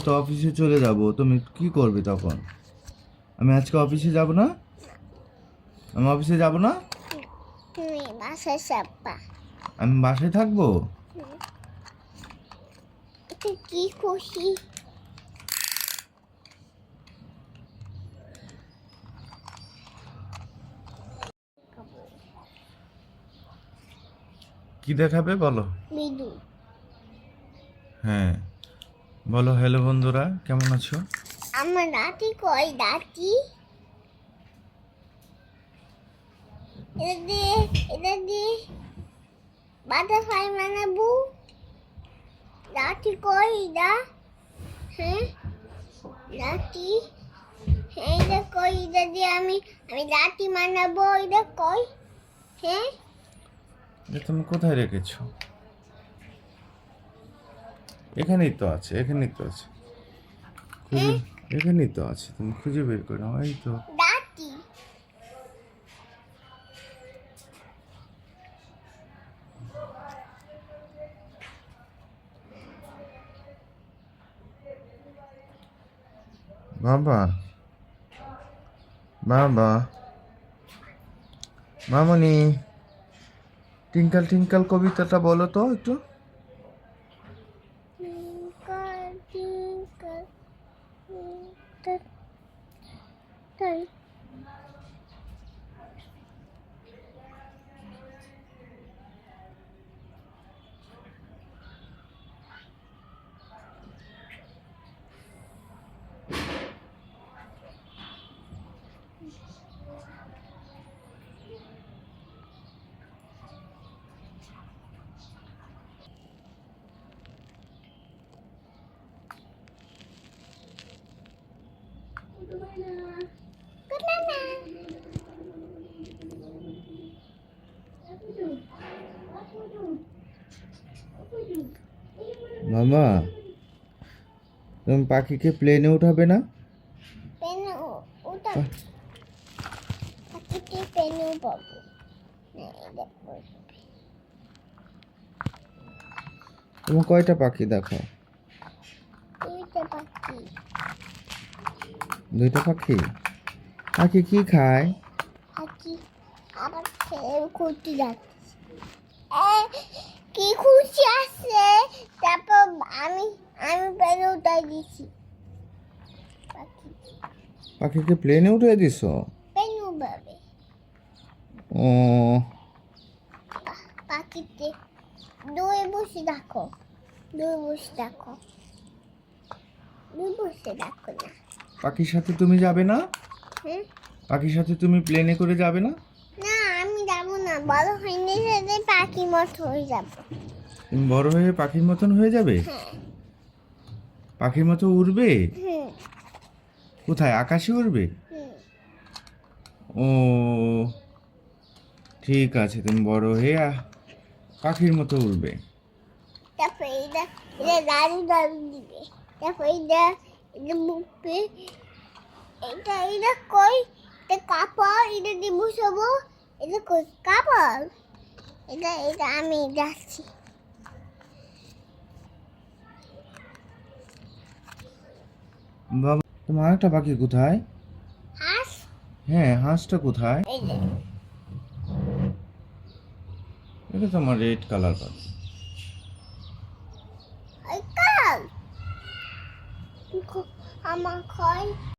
তো অফিসে চলে যাব তুমি কি করবে তখন? আমি আজকে অফিসে যাব না? আমি অফিসে যাব না? আমি বাসায় থাকব? কি খুশি কি দেখাবে বলো? হ্যাঁ। বলো হ্যালো বন্ধুরা কেমন আছো? আমার দাঁতি কই দাঁতি এটা দিয়ে এটা দিয়ে বাটারফ্লাই বানাবো। দাঁতি কই দা হ্যাঁ? দাঁতি হ্যাঁ এটা কই এটা দিয়ে আমি আমি দাঁতি বানাবো এটা কই? হ্যাঁ? তুমি কোথায় রেখেছো? এখানেই তো আছে এখানেই তো আছে। খুঁজে এখানেই তো আছে তুমি খুঁজে বের করো এই তো। বাবা বাবা মামনি। টিঙ্কাল টিঙ্কাল কবিতাটা বলো তো একটু। đây. মামা তুমি পাখিকে প্লেনে উঠাবে না? তুমি কয়টা পাখি দেখো দুইটা পাখি দুইটা পাখি? পাখি কি খায়? পাখি আবার খুঁটি যাচ্ছে। কি খুশি আছে? তারপর আমি আমি পেন উঠাই দিছি। পাখি পাখিকে প্লেনে উঠে দিছো? পেনও পাবে ও। পাখিতে দুই বসে দেখো দুই বসে দেখো দুই বসে দেখো না। পাখির সাথে তুমি যাবে না? পাখির সাথে তুমি প্লেনে করে যাবে না? না আমি যাব না। বড় হইনি সাথে পাখি মত হয়ে যাব। তুমি বড় হয়ে পাখির মতন হয়ে যাবে? হ্যাঁ। পাখির মতো উড়বে? কোথায়? আকাশে উড়বে? ও ঠিক আছে তুমি বড় হয়ে পাখির মতো উড়বে। তারপর এটা এটা দারু দারু দিবে। তারপর এটা মুখে এটা এটা কই এটা কাপড় এটা দিয়ে বসাবো এটা কই কাপড় এটা এটা আমি যাচ্ছি বাবা তোমার একটা পাখি কোথায়? হাঁস? হ্যাঁ হাঁসটা কোথায়? এটা তো আমার রেড কালার পাখি আমার খয়